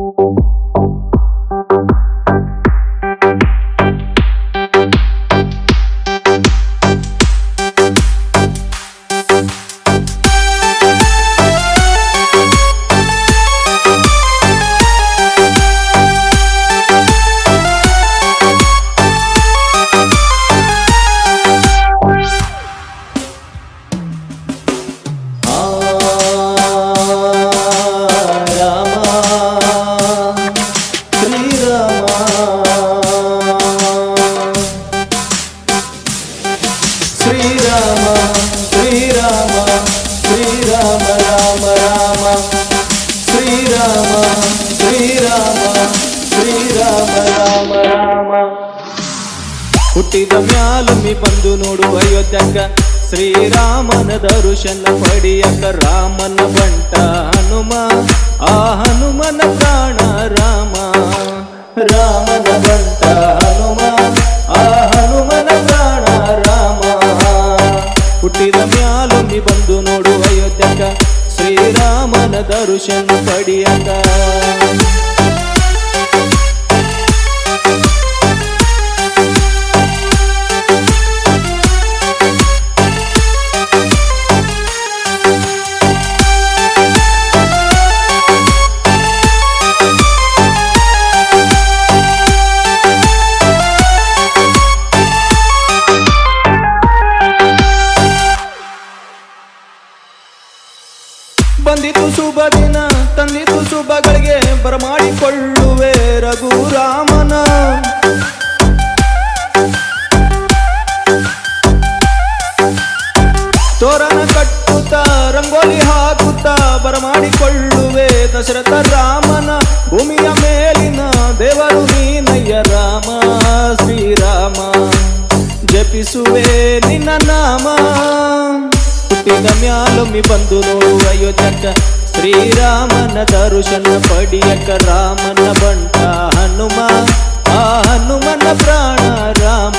ಆ ಹುಟ್ಟಿದ ಮ್ಯಾಲುಮಿ ಬಂದು ನೋಡು ಅಯೋಧ್ಯಕ್ಕ ಶ್ರೀರಾಮನ ದರುಶನ ಪಡಿಯಕ ರಾಮನ ಬಂಟ ಹನುಮ. ಆ ಹನುಮನ ಪ್ರಾಣ ರಾಮ. ರಾಮನ ಬಂಟ ಹನುಮ. ಆ ಹನುಮನ ಪ್ರಾಣ ರಾಮ. ಹುಟ್ಟಿದ ಮ್ಯಾಲುಮಿ ಬಂದು ನೋಡು ಅಯೋಧ್ಯಕ ಶ್ರೀರಾಮನ ದರುಶನ ಪಡಿಯಕ. ಶುಭಗಳಿಗೆ ಬರಮಾಡಿಕೊಳ್ಳುವೆ ರಘುರಾಮನ. ತೋರಣ ಕಟ್ಟುತ್ತ, ರಂಗೋಲಿ ಹಾಕುತ್ತ ಬರಮಾಡಿಕೊಳ್ಳುವೆ ದಶರಥ ರಾಮನ. ಭೂಮಿಯ ಮೇಲಿನ ದೇವರು ನೀನಯ್ಯ ರಾಮ, ಶ್ರೀರಾಮ. ಜಪಿಸುವೆ ನಿನ್ನ ನಾಮ. ಹುಟ್ಟಿದ ಮ್ಯಾಲೊಮ್ಮಿ ಬಂದು ನೋಡು ಅಯೋಧ್ಯಕ ಶ್ರೀರಾಮನ ದರುಶನ ಪಡಿಯಕ ರಾಮನ ಬಂಟ ಹನುಮ ಆ ಹನುಮನ ಪ್ರಾಣ ರಾಮ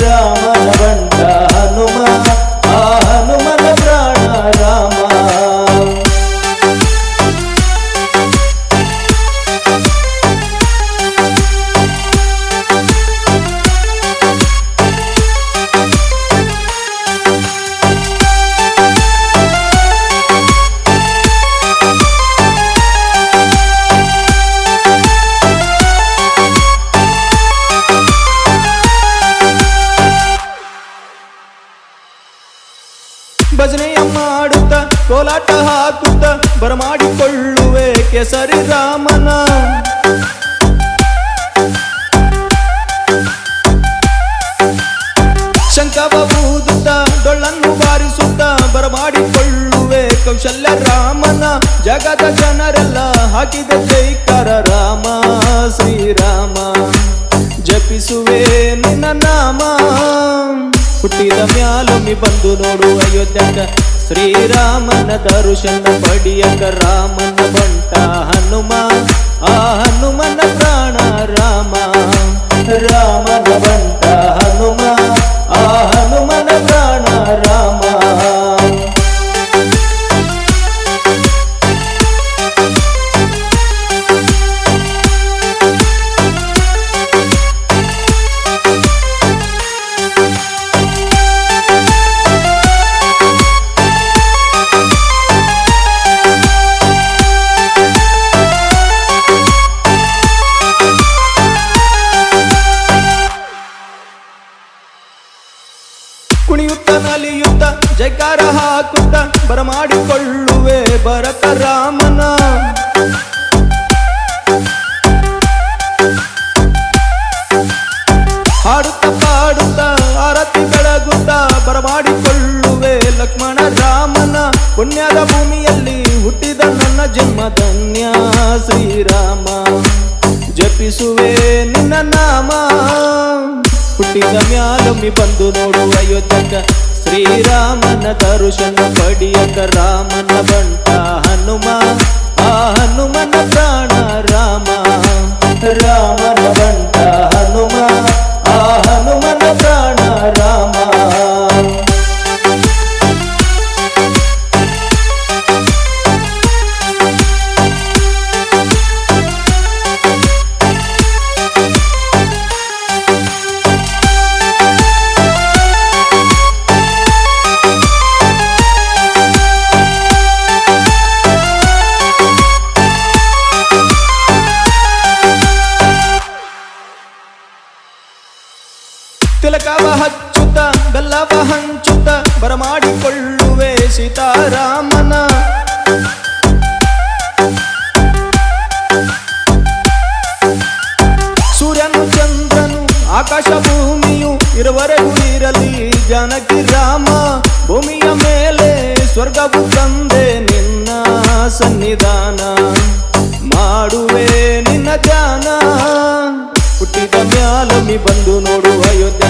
ರಾಮನ ಕೋಲಾಟ ಹಾಕುತ್ತ ಬರಮಾಡಿಕೊಳ್ಳುವೆ ಕೆಸರಿ ರಾಮನ. ಶಂಕವ ಊದುತ್ತ, ಡೊಳ್ಳನ್ನು ಬಾರಿಸುತ್ತ ಬರಮಾಡಿಕೊಳ್ಳುವೆ ಕೌಶಲ್ಯ ರಾಮನ. ಜಗದ ಜನರೆಲ್ಲ ಹಾಕಿದ ಜೈಕಾರ ರಾಮ, ಶ್ರೀರಾಮ. ಜಪಿಸುವೆ ನಿನ್ನ ನಾಮ. ಹುಟ್ಟಿದ ಮ್ಯಾಲೊಮ್ಮಿ ಬಂದು ನೋಡು ಅಯೋಧ್ಯಕ ಶ್ರೀರಾಮನ ದರುಶನ ಪಡಿಯಕ ರಾಮನ ಬಂಟ ಹನುಮ ಆ ಹನುಮನ ಪ್ರಾಣ ರಾಮ ರಾಮನ ಹಾಕುತ್ತ ಬರಮಾಡಿಕೊಳ್ಳುವೆ, ಭರತ ರಾಮನ. ಹಾಡುತ್ತ ಪಾಡುತ್ತ ಆರತಿ ಬೆಳಗುತ್ತ ಬರಮಾಡಿಕೊಳ್ಳುವೆ, ಲಕ್ಷ್ಮಣ ರಾಮನ. ಪುಣ್ಯದ ಭೂಮಿಯಲ್ಲಿ ಹುಟ್ಟಿದ ನನ್ನ ಜನ್ಮ ಧನ್ಯ ಶ್ರೀರಾಮ. ಜಪಿಸುವೆ ನಿನ್ನ ನಾಮ. ಹುಟ್ಟಿದ ಮ್ಯಾಲೊಮ್ಮಿ ಬಂದು ನೋಡು ಅಯೋಧ್ಯಕ. ಶ್ರೀರಾಮನ ದರುಶನ ಪಡಿಯಕ ರಾಮನ ಬಂಟ ಹನುಮ ಆ ಹನುಮನ ಪ್ರಾಣ ರಾಮ ರಾಮನ ಅನ್ನವ ಹಂಚುತ್ತ ಬರಮಾಡಿಕೊಳ್ಳುವೆ ಸೀತಾರಾಮನ. ಸೂರ್ಯನು ಚಂದ್ರನು ಆಕಾಶ ಭೂಮಿಯು ಇರುವರೆಗೂ ಇರಲಿ ಜಾನಕಿ ರಾಮ. ಭೂಮಿಯ ಮೇಲೆ ಸ್ವರ್ಗವು ತಂದೆ ನಿನ್ನ ಸನ್ನಿಧಾನ. ಮಾಡುವೆ ನಿನ್ನ ಜಾನ ಹುಟ್ಟಿದ ಮ್ಯಾಲೊಮ್ಮಿ ಬಂದು ನೋಡು ಅಯೋಧ್ಯಕ